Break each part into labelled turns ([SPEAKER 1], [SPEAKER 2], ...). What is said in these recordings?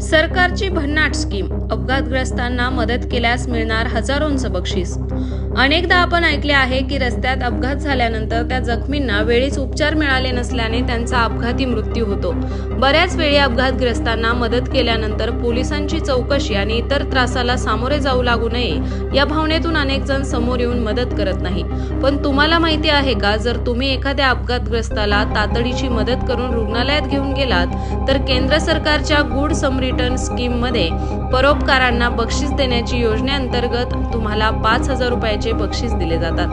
[SPEAKER 1] सरकारची भन्नाट स्कीम अपघातग्रस्तांना मदत केल्यास मिळणार हजारोंचं बक्षीस अनेकदा आपण ऐकले आहे की रस्त्यात अपघात झाल्यानंतर त्या जखमींना वेळीच उपचार मिळाले नसल्याने त्यांचा अपघाती मृत्यू होतो. बऱ्याच वेळी अपघातग्रस्तांना मदत केल्यानंतर पोलिसांची चौकशी आणि इतर त्रासाला सामोरे जाऊ लागू नये या भावनेतून अनेक जण समोर येऊन मदत करत नाही. पण तुम्हाला माहिती आहे का जर तुम्ही एखाद्या अपघातग्रस्ताला तातडीची मदत करून रुग्णालयात घेऊन गेलात तर केंद्र सरकारच्या गुड सम रिटर्न स्कीममध्ये परोपकारांना बक्षीस देण्याची योजनेअंतर्गत तुम्हाला पाच हजार रुपयाचे बक्षीस दिले जातात.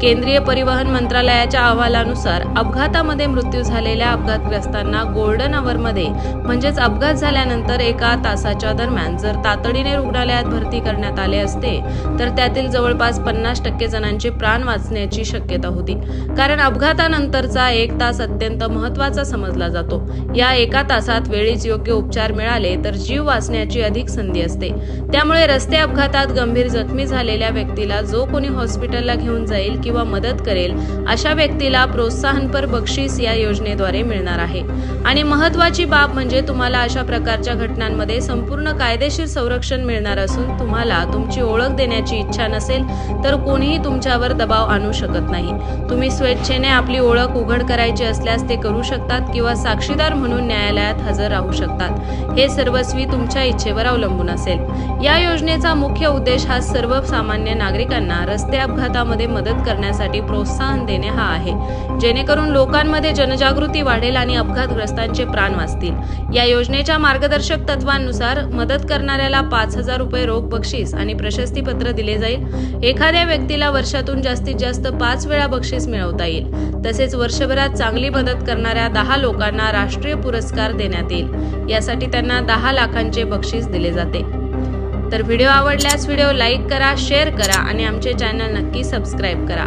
[SPEAKER 1] केंद्रीय परिवहन मंत्रालयाच्या अहवालानुसार अपघातामध्ये मृत्यू झालेल्या अपघातग्रस्तांना गोल्डन आवरमध्ये म्हणजेच अपघात झाल्यानंतर एका तासाच्या दरम्यान जर तातडीने रुग्णालयात भरती करण्यात आले असते तर त्यातील जवळपास पन्नास टक्के जणांचे प्राण वाचण्याची शक्यता होती. कारण अपघातानंतरचा एक तास अत्यंत महत्त्वाचा समजला जातो. या एका तासात वेळीच योग्य उपचार मिळाले तर जीव वाचण्याची अधिक संधी असते. त्यामुळे रस्ते अपघातात गंभीर जखमी झालेल्या व्यक्तीला जो कोणी हॉस्पिटलला घेऊन जाईल किंवा मदत करेल अशा व्यक्तीला प्रोत्साहनपर बक्षीस या योजनेद्वारे मिळणार आहे. आणि महत्वाची बाब म्हणजे तुम्हाला अशा प्रकारच्या घटनांमध्ये संपूर्ण कायदेशीर संरक्षण मिळणार असून तुम्हाला तुमची ओळख देण्याची इच्छा नसेल तर कोणीही तुमच्यावर दबाव आणू शकत नाही. तुम्ही स्वेच्छेने आपली ओळख उघड करायची असल्यास ते करू शकतात किंवा साक्षीदार म्हणून न्यायालयात हजर राहू शकतात. हे सर्वस्वी तुमच्या इच्छेवर अवलंबून असेल. या योजनेचा मुख्य उद्देश हा सर्वसामान्य नागरिकांना रस्ते अपघातामध्ये मदत करण्यासाठी प्रोत्साहन देणे हा आहे. जेणेकरून लोकांमध्ये जनजागृती वाढेल आणि अपघातग्रस्तांचे प्राण वाचतील. या योजनेच्या मार्गदर्शक तत्वांनुसार मदत करणाऱ्याला पाच हजार रुपये रोख बक्षीस आणि प्रशस्तीपत्र दिले जाईल. एखाद्या व्यक्तीला वर्षातून जास्तीत जास्त पाच वेळा बक्षीस मिळवता येईल. तसेच वर्षभरात चांगली मदत करणाऱ्या दहा लोकांना राष्ट्रीय पुरस्कार देण्यात येईल. यासाठी त्यांना दहा लाखांचे बक्षीस दिले जाते. तर व्हिडिओ आवडल्यास व्हिडिओ लाईक करा शेअर करा आणि आमचे चॅनल नक्की सबस्क्राईब करा.